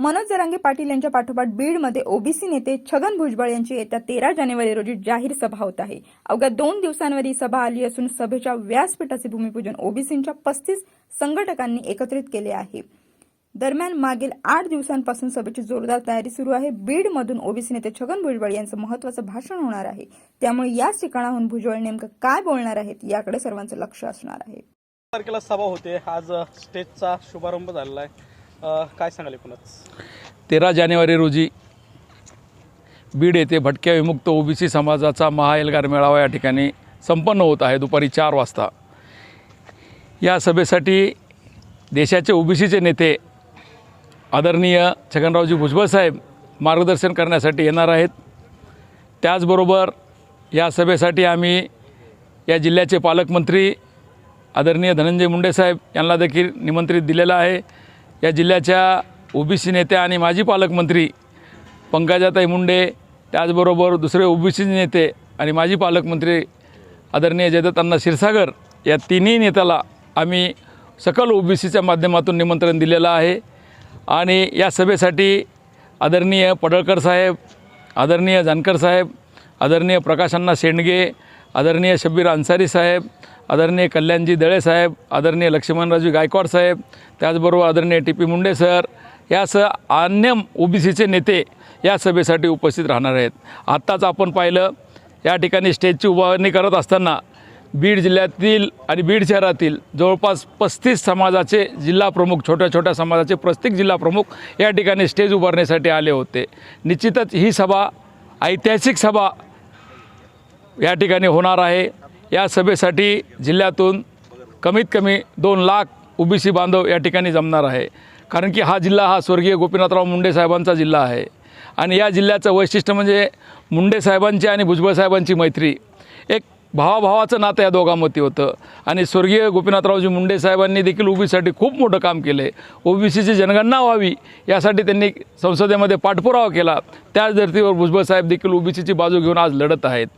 मनोज जरांगे पाटील यांच्या पाठोपाठ बीडमध्ये ओबीसी नेते छगन भुजबळ यांची येत्या तेरा जानेवारी रोजी जाहीर सभा होत आहे. अवघ्या दोन दिवसांवर ही सभा आली असून सभेच्या व्यासपीठाचे भूमिपूजन ओबीसींच्या पस्तीस संघटकांनी एकत्रित केले आहे. दरम्यान मागील आठ दिवसांपासून सभेची जोरदार तयारी सुरू आहे. बीडमधून ओबीसी नेते छगन भुजबळ यांचं महत्वाचं भाषण होणार आहे. त्यामुळे याच ठिकाणाहून भुजबळ नेमकं काय बोलणार आहेत याकडे सर्वांचं लक्ष असणार आहे. तारखेला सभा होते. आज स्टेजचा शुभारंभ झालेला आहे. अ, काय सांगाल एकूणच? तेरा जानेवारी रोजी बीड येथे भटक्या विमुक्त ओबीसी समाजाचा महाएल्गार मेळावा या ठिकाणी संपन्न होत आहे दुपारी चार वाजता. या सभेसाठी देशाचे ओबीसीचे नेते आदरणीय छगनरावजी भुजबळ साहेब मार्गदर्शन करण्यासाठी येणार आहेत. त्याचबरोबर या सभेसाठी आम्ही या जिल्ह्याचे पालकमंत्री आदरणीय धनंजय मुंडे साहेब यांना देखील निमंत्रित दिलेलं आहे. या जिल्ह्याच्या ओबीसी नेत्या आणि माजी पालकमंत्री पंकजाताई मुंडे त्याचबरोबर दुसरे ओबीसी नेते आणि माजी पालकमंत्री आदरणीय जयदत्तांना क्षीरसागर या तिन्ही नेत्याला आम्ही सकल ओबीसीच्या माध्यमातून निमंत्रण दिलेलं आहे. आणि या सभेसाठी आदरणीय पडळकर साहेब आदरणीय जानकर साहेब आदरणीय प्रकाशांना शेंडगे आदरणीय शब्बीर अन्सारी साहेब आदरणीय कल्याणजी दळे साहेब आदरणीय लक्ष्मणराजू गायकवाड साहेब त्याचबरोबर आदरणीय टी पी मुंडे सर यासह अन्य ओबीसीचे नेते या सभेसाठी उपस्थित राहणार आहेत. आत्ताच आपण पाहिलं या ठिकाणी स्टेजची उभारणी करत असताना बीड जिल्ह्यातील आणि बीड शहरातील जवळपास पस्तीस समाजाचे जिल्हा प्रमुख छोट्या छोट्या समाजाचे प्रत्येक जिल्हा प्रमुख या ठिकाणी स्टेज उभारण्यासाठी आले होते. निश्चितच ही सभा ऐतिहासिक सभा या ठिकाणी होणार आहे. या सभेसाठी जिल्ह्यातून कमीत कमी दोन लाख ओबीसी बांधव या ठिकाणी जमणार आहे. कारण की हा जिल्हा हा स्वर्गीय गोपीनाथराव मुंडे साहेबांचा जिल्हा आहे. आणि या जिल्ह्याचं वैशिष्ट्य म्हणजे मुंडे साहेबांची आणि भुजबळ साहेबांची मैत्री. एक भावाभावाचं नातं या दोघांमध्ये होतं. आणि स्वर्गीय गोपीनाथरावजी मुंडे साहेबांनी देखील ओबीसीसाठी खूप मोठं काम केलं. आहे ओबीसीची जनगणना व्हावी यासाठी त्यांनी संसदेमध्ये पाठपुरावा केला. त्याच धर्तीवर भुजबळ साहेब देखील ओबीसीची बाजू घेऊन आज लढत आहेत.